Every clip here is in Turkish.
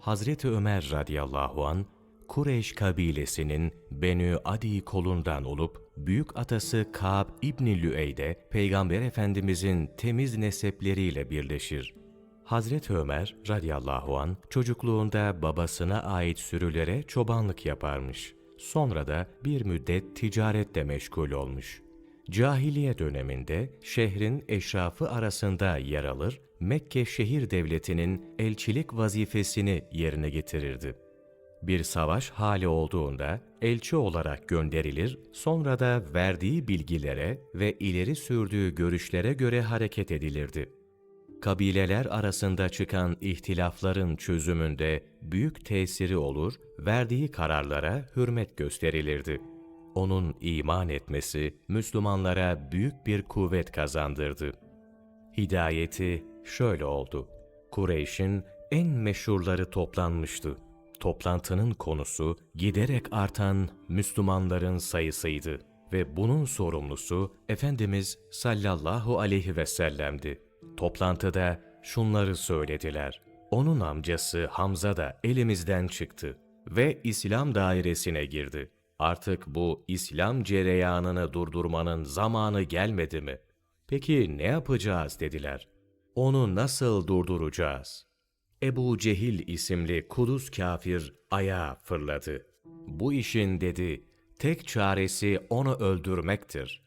Hazreti Ömer radıyallahu an Kureyş kabilesinin Benü Adi kolundan olup büyük atası Ka'b İbni Lüey de Peygamber Efendimizin temiz nesepleriyle birleşir. Hazreti Ömer radıyallahu an çocukluğunda babasına ait sürülere çobanlık yaparmış. Sonra da bir müddet ticaretle meşgul olmuş. Cahiliye döneminde şehrin eşrafı arasında yer alır, Mekke şehir devletinin elçilik vazifesini yerine getirirdi. Bir savaş hali olduğunda elçi olarak gönderilir, sonra da verdiği bilgilere ve ileri sürdüğü görüşlere göre hareket edilirdi. Kabileler arasında çıkan ihtilafların çözümünde büyük tesiri olur, verdiği kararlara hürmet gösterilirdi. Onun iman etmesi Müslümanlara büyük bir kuvvet kazandırdı. Hidayeti şöyle oldu. Kureyş'in en meşhurları toplanmıştı. Toplantının konusu giderek artan Müslümanların sayısıydı ve bunun sorumlusu Efendimiz sallallahu aleyhi ve sellem'di. Toplantıda şunları söylediler. Onun amcası Hamza da elimizden çıktı ve İslam dairesine girdi. Artık bu İslam cereyanını durdurmanın zamanı gelmedi mi? Peki ne yapacağız dediler. Onu nasıl durduracağız? Ebu Cehil isimli kuduz kafir ayağa fırladı. Bu işin dedi, tek çaresi onu öldürmektir.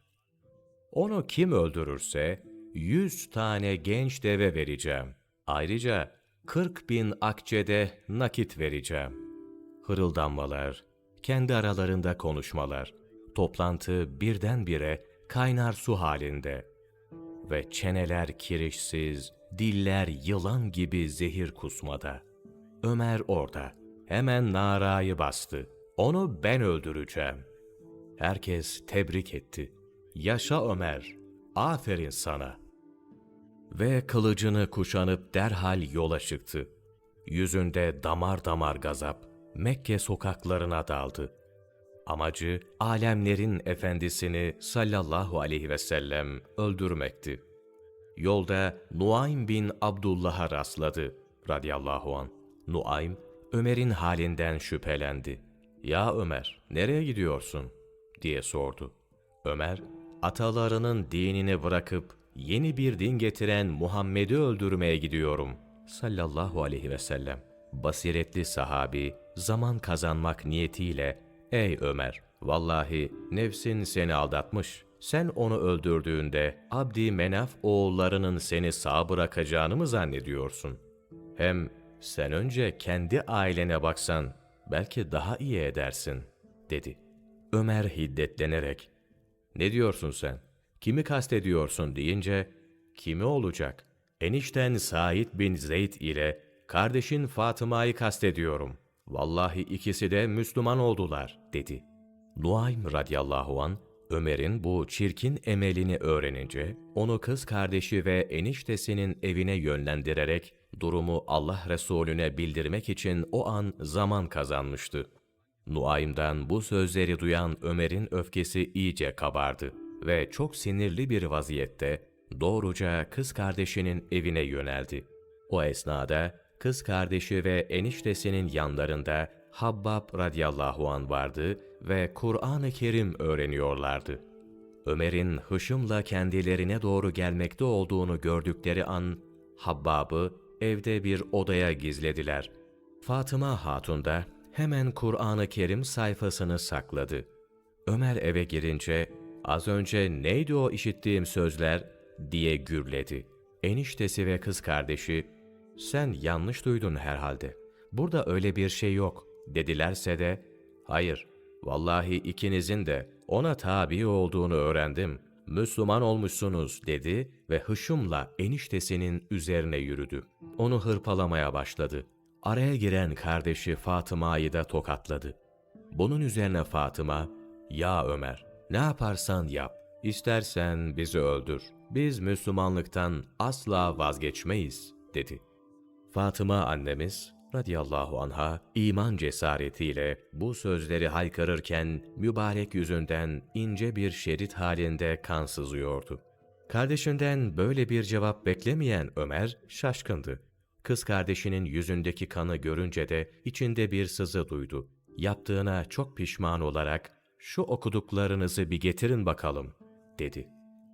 Onu kim öldürürse yüz tane genç deve vereceğim. Ayrıca kırk bin akçede nakit vereceğim. Hırıldanmalar, kendi aralarında konuşmalar, toplantı birdenbire kaynar su halinde ve çeneler kirişsiz, diller yılan gibi zehir kusmada. Ömer orada, hemen narayı bastı. Onu ben öldüreceğim. Herkes tebrik etti. Yaşa Ömer, aferin sana. Ve kılıcını kuşanıp derhal yola çıktı. Yüzünde damar damar gazap, Mekke sokaklarına daldı. Amacı alemlerin efendisini sallallahu aleyhi ve sellem öldürmekti. Yolda Nuaym bin Abdullah'a rastladı radıyallahu an. Nuaym, Ömer'in halinden şüphelendi. Ya Ömer, nereye gidiyorsun? diye sordu. Ömer, atalarının dinini bırakıp yeni bir din getiren Muhammed'i öldürmeye gidiyorum sallallahu aleyhi ve sellem. Basiretli sahabi zaman kazanmak niyetiyle Ey Ömer! Vallahi nefsin seni aldatmış. Sen onu öldürdüğünde Abdi Menaf oğullarının seni sağ bırakacağını mı zannediyorsun? Hem sen önce kendi ailene baksan belki daha iyi edersin, dedi. Ömer hiddetlenerek, ne diyorsun sen? Kimi kastediyorsun deyince, kimi olacak? Enişten Said bin Zeyd ile kardeşin Fatıma'yı kastediyorum. Vallahi ikisi de Müslüman oldular, dedi. Nuaym radıyallahu an Ömer'in bu çirkin emelini öğrenince, onu kız kardeşi ve eniştesinin evine yönlendirerek durumu Allah Resulüne bildirmek için o an zaman kazanmıştı. Nuaym'dan bu sözleri duyan Ömer'in öfkesi iyice kabardı ve çok sinirli bir vaziyette doğruca kız kardeşinin evine yöneldi. O esnada kız kardeşi ve eniştesinin yanlarında Habbab radıyallahu an vardı ve Kur'an-ı Kerim öğreniyorlardı. Ömer'in hışımla kendilerine doğru gelmekte olduğunu gördükleri an Habbab'ı evde bir odaya gizlediler. Fatıma Hatun da hemen Kur'an-ı Kerim sayfasını sakladı. Ömer eve girince az önce neydi o işittiğim sözler diye gürledi. Eniştesi ve kız kardeşi sen yanlış duydun herhalde. Burada öyle bir şey yok dedilerse de hayır vallahi ikinizin de ona tabi olduğunu öğrendim. Müslüman olmuşsunuz dedi ve hışımla eniştesinin üzerine yürüdü. Onu hırpalamaya başladı. Araya giren kardeşi Fatıma'yı da tokatladı. Bunun üzerine Fatıma, ''Ya Ömer, ne yaparsan yap, istersen bizi öldür. Biz Müslümanlıktan asla vazgeçmeyiz.'' dedi. Fatıma annemiz radıyallahu anha iman cesaretiyle bu sözleri haykırırken mübarek yüzünden ince bir şerit halinde kan sızıyordu. Kardeşinden böyle bir cevap beklemeyen Ömer şaşkındı. Kız kardeşinin yüzündeki kanı görünce de içinde bir sızı duydu. Yaptığına çok pişman olarak, şu okuduklarınızı bir getirin bakalım, dedi.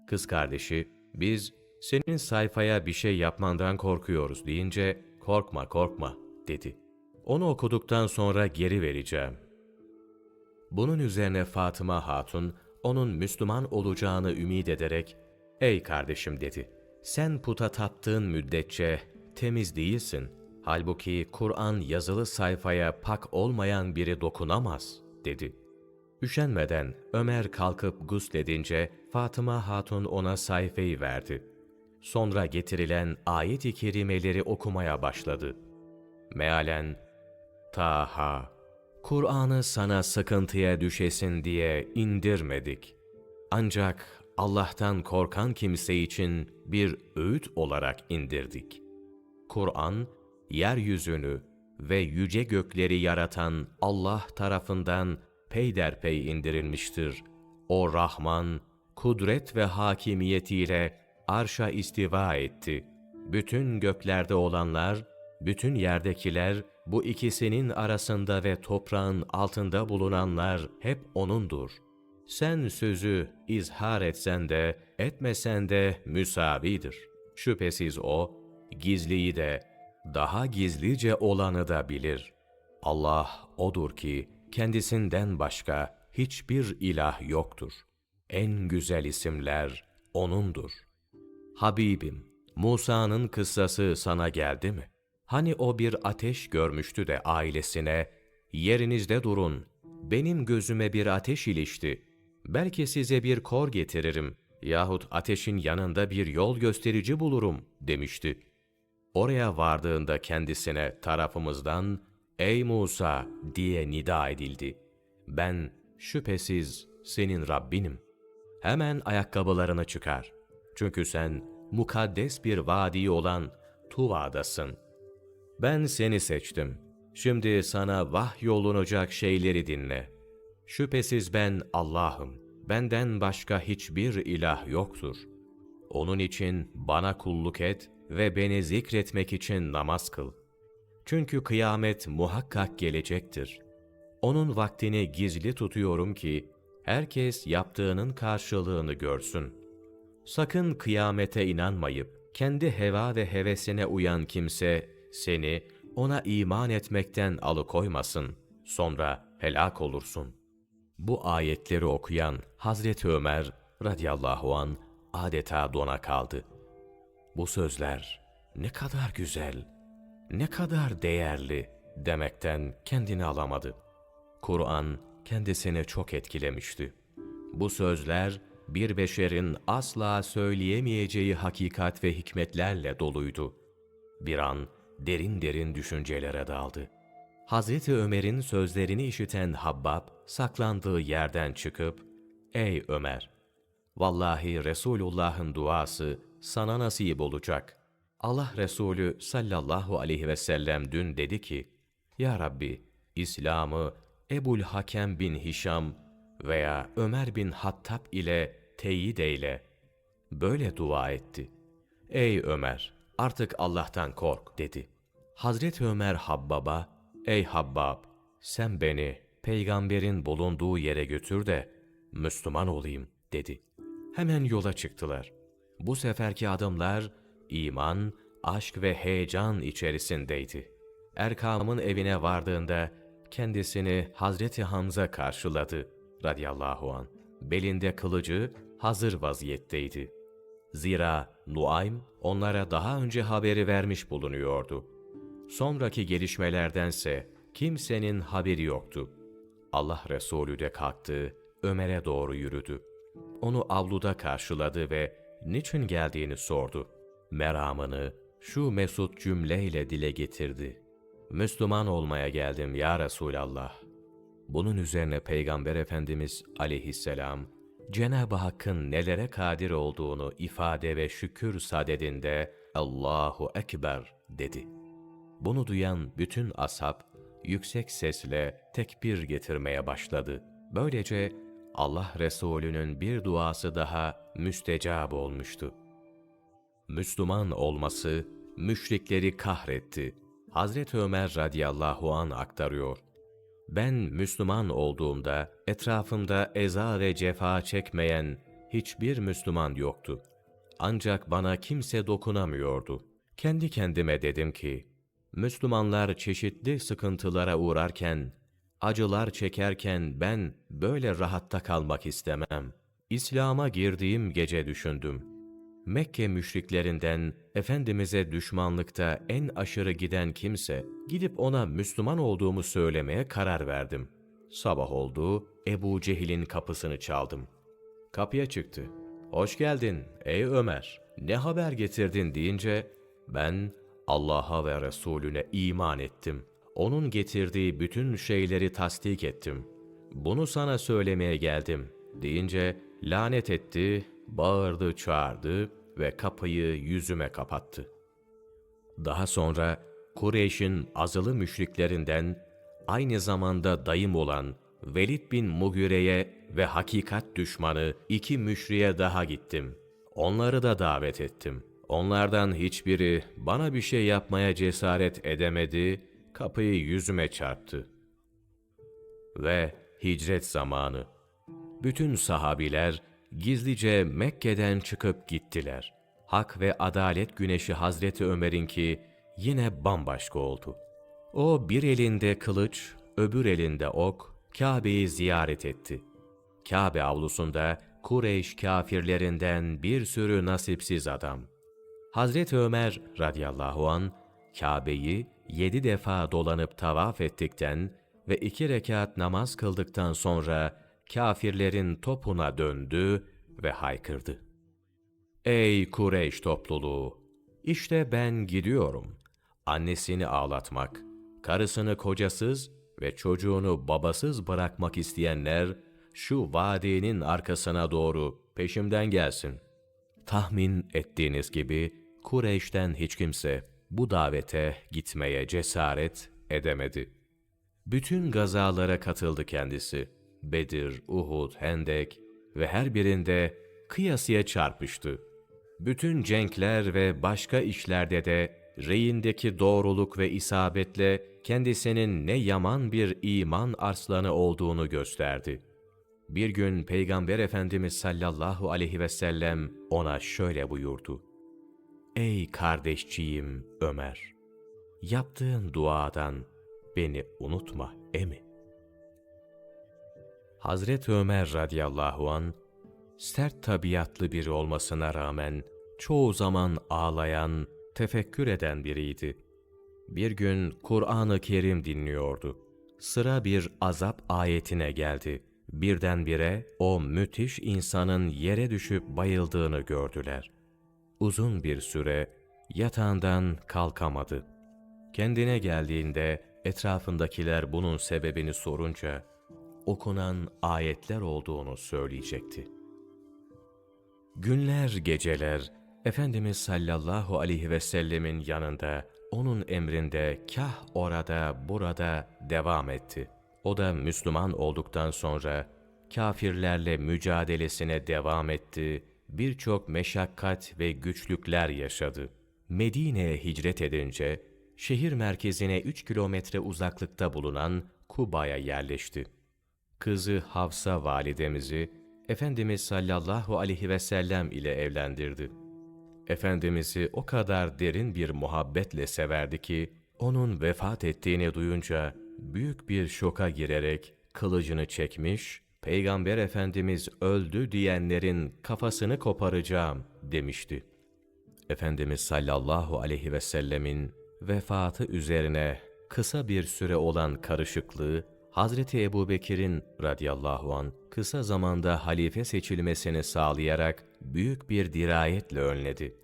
Kız kardeşi, biz senin sayfaya bir şey yapmandan korkuyoruz deyince, korkma korkma, dedi. Onu okuduktan sonra geri vereceğim. Bunun üzerine Fatıma Hatun, onun Müslüman olacağını ümit ederek, ''Ey kardeşim'' dedi, ''sen puta taptığın müddetçe temiz değilsin. Halbuki Kur'an yazılı sayfaya pak olmayan biri dokunamaz.'' dedi. Üşenmeden Ömer kalkıp gusledince Fatıma Hatun ona sayfayı verdi. Sonra getirilen ayet-i kerimeleri okumaya başladı. Mealen, Taha, Kur'an'ı sana sıkıntıya düşesin diye indirmedik. Ancak Allah'tan korkan kimse için bir öğüt olarak indirdik. Kur'an, yeryüzünü ve yüce gökleri yaratan Allah tarafından peyderpey indirilmiştir. O Rahman, kudret ve hakimiyetiyle arşa istiva etti. Bütün göklerde olanlar, bütün yerdekiler, bu ikisinin arasında ve toprağın altında bulunanlar hep O'nundur. Sen sözü izhar etsen de, etmesen de müsavidir. Şüphesiz O, gizliyi de, daha gizlice olanı da bilir. Allah O'dur ki, kendisinden başka hiçbir ilah yoktur. En güzel isimler O'nundur. Habibim, Musa'nın kıssası sana geldi mi? Hani o bir ateş görmüştü de ailesine, yerinizde durun, benim gözüme bir ateş ilişti. Belki size bir kor getiririm yahut ateşin yanında bir yol gösterici bulurum demişti. Oraya vardığında kendisine tarafımızdan, ''Ey Musa!'' diye nida edildi. Ben şüphesiz senin Rabbinim. Hemen ayakkabılarını çıkar. Çünkü sen mukaddes bir vadi olan Tuva'dasın. Ben seni seçtim. Şimdi sana vahyolunacak şeyleri dinle. Şüphesiz ben Allah'ım. Benden başka hiçbir ilah yoktur. Onun için bana kulluk et ve beni zikretmek için namaz kıl. Çünkü kıyamet muhakkak gelecektir. Onun vaktini gizli tutuyorum ki, herkes yaptığının karşılığını görsün. Sakın kıyamete inanmayıp, kendi heva ve hevesine uyan kimse, seni ona iman etmekten alıkoymasın. Sonra helak olursun. Bu ayetleri okuyan Hazreti Ömer radıyallahu an adeta dona kaldı. Bu sözler ne kadar güzel, ne kadar değerli demekten kendini alamadı. Kur'an kendisini çok etkilemişti. Bu sözler bir beşerin asla söyleyemeyeceği hakikat ve hikmetlerle doluydu. Bir an derin derin düşüncelere daldı. Hazreti Ömer'in sözlerini işiten Habbab saklandığı yerden çıkıp, ''Ey Ömer! Vallahi Resulullah'ın duası sana nasip olacak. Allah Resulü sallallahu aleyhi ve sellem dün dedi ki, Ya Rabbi, İslam'ı Ebul Hakem bin Hişam veya Ömer bin Hattab ile teyit eyle. Böyle dua etti. Ey Ömer, artık Allah'tan kork dedi. Hazreti Ömer Habbab'a, ey Habbab, sen beni peygamberin bulunduğu yere götür de Müslüman olayım dedi. Hemen yola çıktılar. Bu seferki adımlar iman, aşk ve heyecan içerisindeydi. Erkam'ın evine vardığında kendisini Hazreti Hamza karşıladı radıyallahu an. Belinde kılıcı hazır vaziyetteydi. Zira Nuaym onlara daha önce haberi vermiş bulunuyordu. Sonraki gelişmelerdense kimsenin haberi yoktu. Allah Resulü de kalktı, Ömer'e doğru yürüdü. Onu avluda karşıladı ve niçin geldiğini sordu. Meramını şu mesut cümleyle dile getirdi. Müslüman olmaya geldim ya Resulallah. Bunun üzerine Peygamber Efendimiz aleyhisselam, Cenab-ı Hakk'ın nelere kadir olduğunu ifade ve şükür sadedinde Allahu Ekber dedi. Bunu duyan bütün ashab yüksek sesle tekbir getirmeye başladı. Böylece Allah Resulü'nün bir duası daha müstecab olmuştu. Müslüman olması, müşrikleri kahretti. Hazreti Ömer radıyallahu an aktarıyor. Ben Müslüman olduğumda etrafımda eza ve cefa çekmeyen hiçbir Müslüman yoktu. Ancak bana kimse dokunamıyordu. Kendi kendime dedim ki, Müslümanlar çeşitli sıkıntılara uğrarken, acılar çekerken ben böyle rahatta kalmak istemem. İslam'a girdiğim gece düşündüm. Mekke müşriklerinden Efendimiz'e düşmanlıkta en aşırı giden kimse, gidip ona Müslüman olduğumu söylemeye karar verdim. Sabah oldu, Ebu Cehil'in kapısını çaldım. Kapıya çıktı. Hoş geldin ey Ömer. Ne haber getirdin deyince ben Allah'a ve Resulüne iman ettim. Onun getirdiği bütün şeyleri tasdik ettim. Bunu sana söylemeye geldim deyince lanet etti, bağırdı, çağırdı ve kapıyı yüzüme kapattı. Daha sonra Kureyş'in azılı müşriklerinden aynı zamanda dayım olan Velid bin Mugire'ye ve hakikat düşmanı iki müşriye daha gittim. Onları da davet ettim. Onlardan hiçbiri bana bir şey yapmaya cesaret edemedi, kapıyı yüzüme çarptı. Ve hicret zamanı. Bütün sahabiler gizlice Mekke'den çıkıp gittiler. Hak ve adalet güneşi Hazreti Ömer'inki yine bambaşka oldu. O bir elinde kılıç, öbür elinde ok, Kabe'yi ziyaret etti. Kabe avlusunda Kureyş kafirlerinden bir sürü nasipsiz adam. Hazreti Ömer radıyallahu an Kabe'yi yedi defa dolanıp tavaf ettikten ve iki rekat namaz kıldıktan sonra kafirlerin topuna döndü ve haykırdı. Ey Kureyş topluluğu! İşte ben gidiyorum. Annesini ağlatmak, karısını kocasız ve çocuğunu babasız bırakmak isteyenler şu vadinin arkasına doğru peşimden gelsin. Tahmin ettiğiniz gibi Kureyş'ten hiç kimse bu davete gitmeye cesaret edemedi. Bütün gazalara katıldı kendisi. Bedir, Uhud, Hendek ve her birinde kıyasıya çarpıştı. Bütün cenkler ve başka işlerde de reyindeki doğruluk ve isabetle kendisinin ne yaman bir iman arslanı olduğunu gösterdi. Bir gün Peygamber Efendimiz sallallahu aleyhi ve sellem ona şöyle buyurdu. Ey kardeşçiyim Ömer! Yaptığın duadan beni unutma emi. Hazreti Ömer radıyallahu an sert tabiatlı biri olmasına rağmen çoğu zaman ağlayan, tefekkür eden biriydi. Bir gün Kur'an-ı Kerim dinliyordu. Sıra bir azap ayetine geldi. Birdenbire o müthiş insanın yere düşüp bayıldığını gördüler. Uzun bir süre yatağından kalkamadı. Kendine geldiğinde etrafındakiler bunun sebebini sorunca okunan ayetler olduğunu söyleyecekti. Günler geceler Efendimiz sallallahu aleyhi ve sellemin yanında onun emrinde kah orada burada devam etti. O da Müslüman olduktan sonra kafirlerle mücadelesine devam etti, birçok meşakkat ve güçlükler yaşadı. Medine'ye hicret edince şehir merkezine 3 kilometre uzaklıkta bulunan Kuba'ya yerleşti. Kızı Hafsa validemizi Efendimiz sallallahu aleyhi ve sellem ile evlendirdi. Efendimiz'i o kadar derin bir muhabbetle severdi ki, onun vefat ettiğini duyunca büyük bir şoka girerek kılıcını çekmiş, Peygamber Efendimiz öldü diyenlerin kafasını koparacağım demişti. Efendimiz sallallahu aleyhi ve sellemin vefatı üzerine kısa bir süre olan karışıklığı, Hazreti Ebubekir'in radıyallahu an kısa zamanda halife seçilmesini sağlayarak büyük bir dirayetle önledi.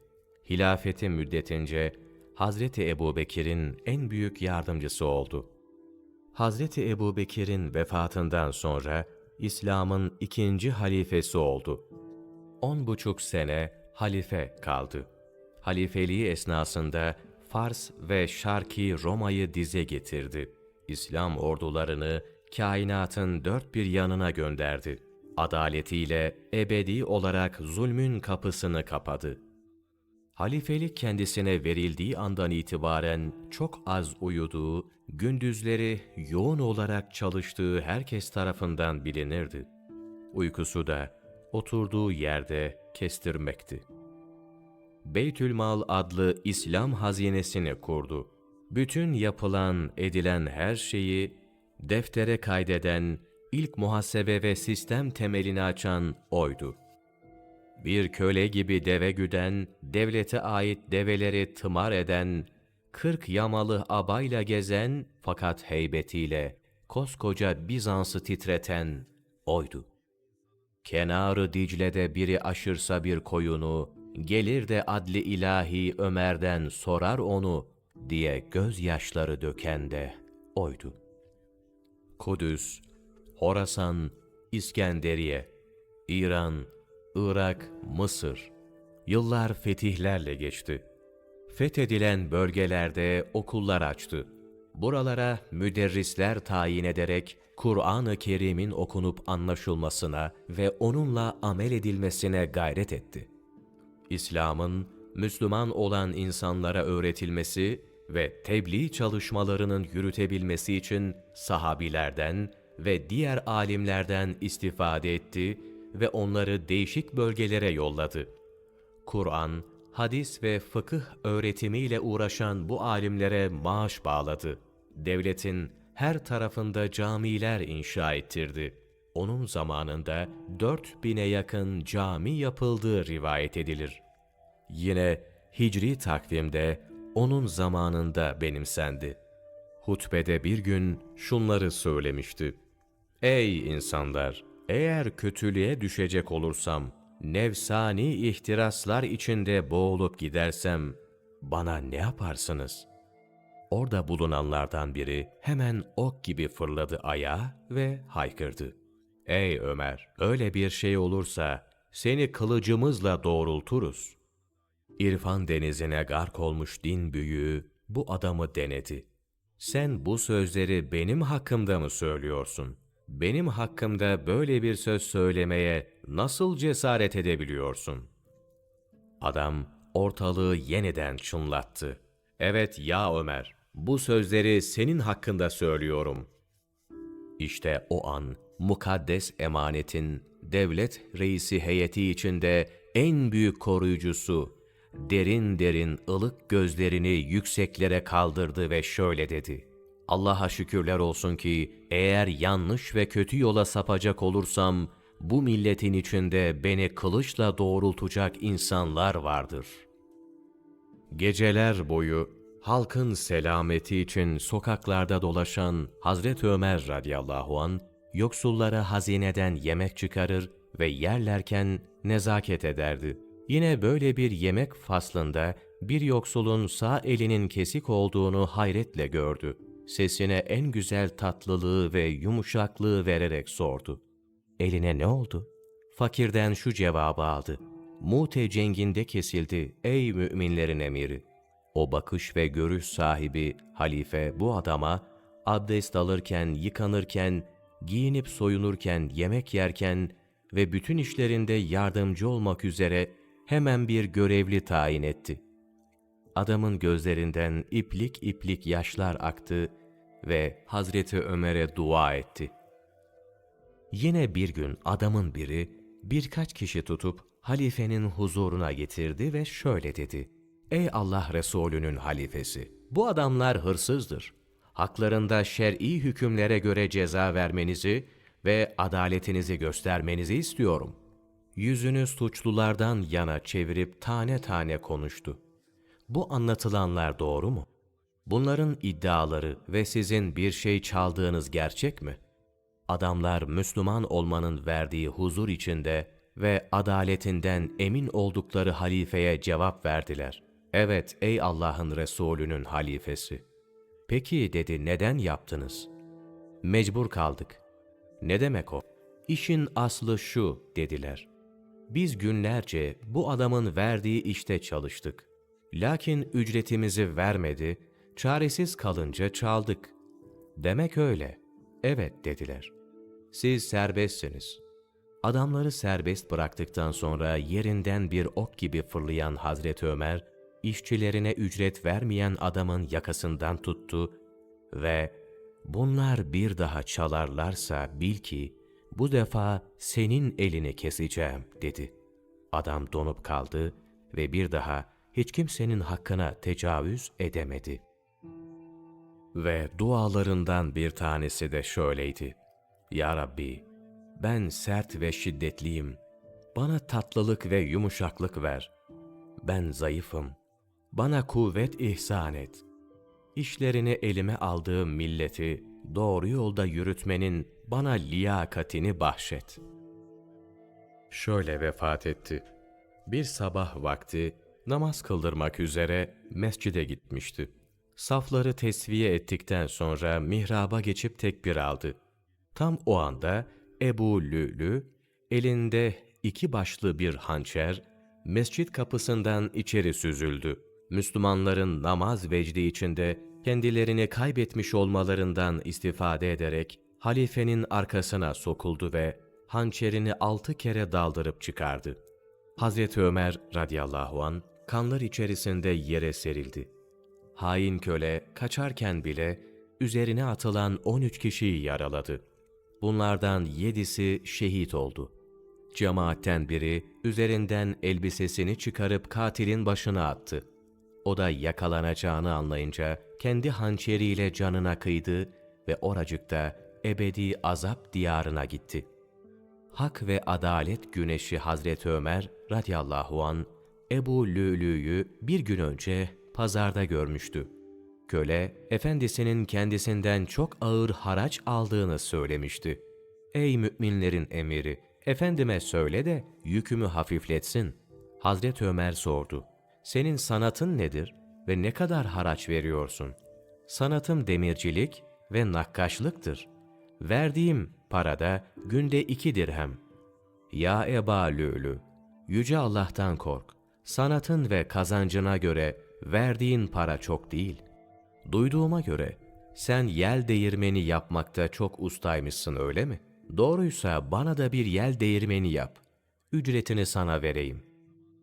Hilafeti müddetince Hazreti Ebubekir'in en büyük yardımcısı oldu. Hazreti Ebubekir'in vefatından sonra İslam'ın ikinci halifesi oldu. On buçuk sene halife kaldı. Halifeliği esnasında Fars ve Şarki Roma'yı dize getirdi. İslam ordularını kainatın dört bir yanına gönderdi. Adaletiyle ebedi olarak zulmün kapısını kapadı. Halifelik kendisine verildiği andan itibaren çok az uyuduğu, gündüzleri yoğun olarak çalıştığı herkes tarafından bilinirdi. Uykusu da oturduğu yerde kestirmekti. Beytülmal adlı İslam hazinesini kurdu. Bütün yapılan, edilen her şeyi deftere kaydeden, ilk muhasebe ve sistem temelini açan oydu. Bir köle gibi deve güden, devlete ait develeri tımar eden, kırk yamalı abayla gezen fakat heybetiyle koskoca Bizans'ı titreten oydu. Kenarı Dicle'de biri aşırsa bir koyunu, gelir de adli ilahi Ömer'den sorar onu diye gözyaşları döken de oydu. Kudüs, Horasan, İskenderiye, İran, Irak, Mısır. Yıllar fetihlerle geçti. Fethedilen bölgelerde okullar açtı. Buralara müderrisler tayin ederek Kur'an-ı Kerim'in okunup anlaşılmasına ve onunla amel edilmesine gayret etti. İslam'ın Müslüman olan insanlara öğretilmesi ve tebliğ çalışmalarının yürütebilmesi için sahabilerden ve diğer alimlerden istifade etti ve onları değişik bölgelere yolladı. Kur'an, hadis ve fıkıh öğretimiyle uğraşan bu alimlere maaş bağladı. Devletin her tarafında camiler inşa ettirdi. Onun zamanında 4000'e yakın cami yapıldığı rivayet edilir. Yine Hicri takvimde onun zamanında benimsendi. Hutbede bir gün şunları söylemişti. Ey insanlar! Eğer kötülüğe düşecek olursam, nefsani ihtiraslar içinde boğulup gidersem, bana ne yaparsınız? Orada bulunanlardan biri hemen ok gibi fırladı ayağa ve haykırdı. Ey Ömer! Öyle bir şey olursa seni kılıcımızla doğrulturuz. İrfan denizine gark olmuş din büyüğü bu adamı denedi. Sen bu sözleri benim hakkımda mı söylüyorsun? Benim hakkımda böyle bir söz söylemeye nasıl cesaret edebiliyorsun? Adam ortalığı yeniden çınlattı. Evet ya Ömer, bu sözleri senin hakkında söylüyorum. İşte o an mukaddes emanetin devlet reisi heyeti içinde en büyük koruyucusu derin derin ılık gözlerini yükseklere kaldırdı ve şöyle dedi. Allah'a şükürler olsun ki eğer yanlış ve kötü yola sapacak olursam bu milletin içinde beni kılıçla doğrultacak insanlar vardır. Geceler boyu halkın selameti için sokaklarda dolaşan Hazreti Ömer radıyallahu an yoksullara hazineden yemek çıkarır ve yerlerken nezaket ederdi. Yine böyle bir yemek faslında bir yoksulun sağ elinin kesik olduğunu hayretle gördü. Sesine en güzel tatlılığı ve yumuşaklığı vererek sordu. Eline ne oldu? Fakirden şu cevabı aldı. Mute cenginde kesildi ey müminlerin emiri. O bakış ve görüş sahibi halife bu adama abdest alırken, yıkanırken, giyinip soyunurken, yemek yerken ve bütün işlerinde yardımcı olmak üzere hemen bir görevli tayin etti. Adamın gözlerinden iplik iplik yaşlar aktı ve Hazreti Ömer'e dua etti. Yine bir gün adamın biri birkaç kişi tutup halifenin huzuruna getirdi ve şöyle dedi. Ey Allah Resulü'nün halifesi! Bu adamlar hırsızdır. Haklarında şer'i hükümlere göre ceza vermenizi ve adaletinizi göstermenizi istiyorum. Yüzünü suçlulardan yana çevirip tane tane konuştu. Bu anlatılanlar doğru mu? Bunların iddiaları ve sizin bir şey çaldığınız gerçek mi? Adamlar Müslüman olmanın verdiği huzur içinde ve adaletinden emin oldukları halifeye cevap verdiler. Evet ey Allah'ın Resulü'nün halifesi. Peki dedi neden yaptınız? Mecbur kaldık. Ne demek o? İşin aslı şu dediler. Biz günlerce bu adamın verdiği işte çalıştık. Lakin ücretimizi vermedi, çaresiz kalınca çaldık. Demek öyle. Evet dediler. Siz serbestsiniz. Adamları serbest bıraktıktan sonra yerinden bir ok gibi fırlayan Hazreti Ömer, işçilerine ücret vermeyen adamın yakasından tuttu ve bunlar bir daha çalarlarsa bil ki bu defa senin elini keseceğim dedi. Adam donup kaldı ve bir daha hiç kimsenin hakkına tecavüz edemedi. Ve dualarından bir tanesi de şöyleydi. Ya Rabbi, ben sert ve şiddetliyim. Bana tatlılık ve yumuşaklık ver. Ben zayıfım. Bana kuvvet ihsan et. İşlerini elime aldığım milleti doğru yolda yürütmenin bana liyakatini bahşet. Şöyle vefat etti. Bir sabah vakti namaz kıldırmak üzere mescide gitmişti. Safları tesviye ettikten sonra mihraba geçip tekbir aldı. Tam o anda Ebu Lülü elinde iki başlı bir hançer mescit kapısından içeri süzüldü. Müslümanların namaz vecdi içinde kendilerini kaybetmiş olmalarından istifade ederek halifenin arkasına sokuldu ve hançerini altı kere daldırıp çıkardı. Hazreti Ömer radıyallahu an kanlar içerisinde yere serildi. Hain köle kaçarken bile üzerine atılan 13 kişiyi yaraladı. Bunlardan yedisi şehit oldu. Cemaatten biri üzerinden elbisesini çıkarıp katilin başına attı. O da yakalanacağını anlayınca kendi hançeriyle canına kıydı ve oracıkta ebedi azap diyarına gitti. Hak ve adalet güneşi Hazreti Ömer radıyallahu an Ebu Lülü'yü bir gün önce pazarda görmüştü. Köle, efendisinin kendisinden çok ağır haraç aldığını söylemişti. Ey müminlerin emiri, efendime söyle de yükümü hafifletsin. Hazreti Ömer sordu. Senin sanatın nedir ve ne kadar haraç veriyorsun? Sanatım demircilik ve nakkaşlıktır. Verdiğim parada günde iki dirhem. Ya Eba Lülü, Yüce Allah'tan kork. Sanatın ve kazancına göre verdiğin para çok değil. Duyduğuma göre sen yel değirmeni yapmakta çok ustaymışsın öyle mi? Doğruysa bana da bir yel değirmeni yap. Ücretini sana vereyim.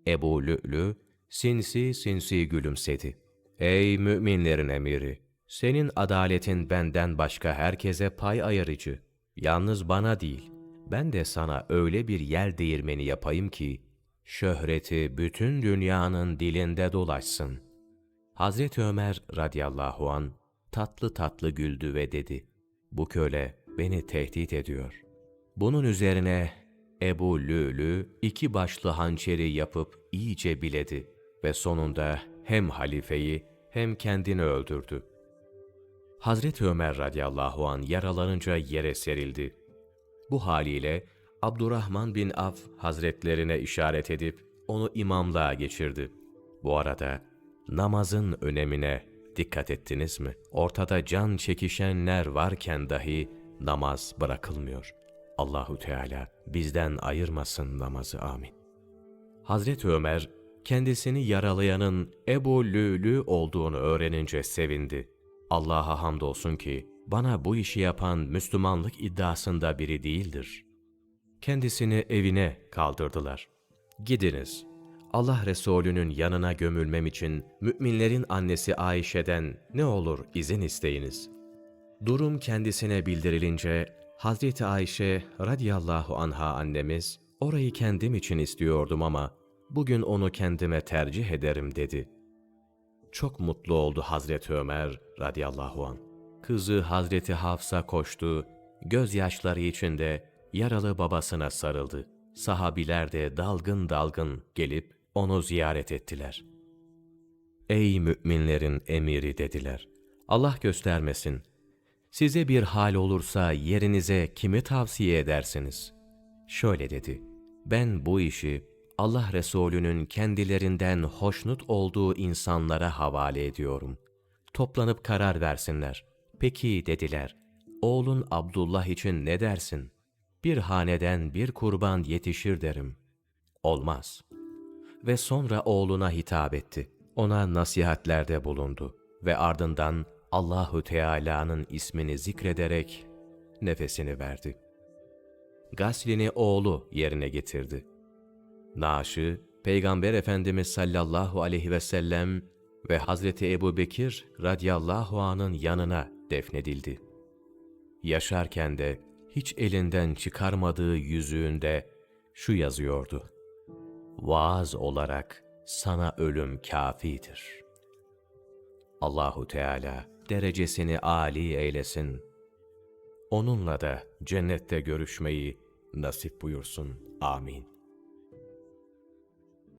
Ebu Lü'lü sinsi sinsi gülümsedi. Ey müminlerin emiri! Senin adaletin benden başka herkese pay ayırıcı. Yalnız bana değil, ben de sana öyle bir yel değirmeni yapayım ki, şöhreti bütün dünyanın dilinde dolaşsın. Hazreti Ömer radıyallahu an tatlı tatlı güldü ve dedi, bu köle beni tehdit ediyor. Bunun üzerine Ebu Lülü iki başlı hançeri yapıp iyice biledi ve sonunda hem halifeyi hem kendini öldürdü. Hazreti Ömer radıyallahu an yaralanınca yere serildi. Bu haliyle Abdurrahman bin Af hazretlerine işaret edip onu imamlığa geçirdi. Bu arada namazın önemine dikkat ettiniz mi? Ortada can çekişenler varken dahi namaz bırakılmıyor. Allahu Teala bizden ayırmasın namazı amin. Hazreti Ömer kendisini yaralayanın Ebu Lülü olduğunu öğrenince sevindi. Allah'a hamdolsun ki bana bu işi yapan Müslümanlık iddiasında biri değildir. Kendisini evine kaldırdılar. Gidiniz. Allah Resulü'nün yanına gömülmem için müminlerin annesi Ayşe'den ne olur izin isteyiniz. Durum kendisine bildirilince Hazreti Ayşe radiyallahu anha annemiz orayı kendim için istiyordum ama bugün onu kendime tercih ederim dedi. Çok mutlu oldu Hazreti Ömer radıyallahu an. Kızı Hazreti Hafsa koştu, gözyaşları içinde yaralı babasına sarıldı. Sahabiler de dalgın dalgın gelip onu ziyaret ettiler. Ey müminlerin emiri dediler. Allah göstermesin. Size bir hal olursa yerinize kimi tavsiye edersiniz? Şöyle dedi. Ben bu işi Allah Resulü'nün kendilerinden hoşnut olduğu insanlara havale ediyorum. Toplanıp karar versinler. Peki dediler. Oğlun Abdullah için ne dersin? Bir haneden bir kurban yetişir derim. Olmaz. Ve sonra oğluna hitap etti. Ona nasihatlerde bulundu ve ardından Allahu Teala'nın ismini zikrederek nefesini verdi. gaslini oğlu yerine getirdi. Naaşı, Peygamber Efendimiz sallallahu aleyhi ve sellem ve Hazreti Ebu Bekir radiyallahu anın yanına defnedildi. Yaşarken de hiç elinden çıkarmadığı yüzüğünde şu yazıyordu. Vaaz olarak sana ölüm kafidir. Allahu Teala derecesini âli eylesin. Onunla da cennette görüşmeyi nasip buyursun. Amin.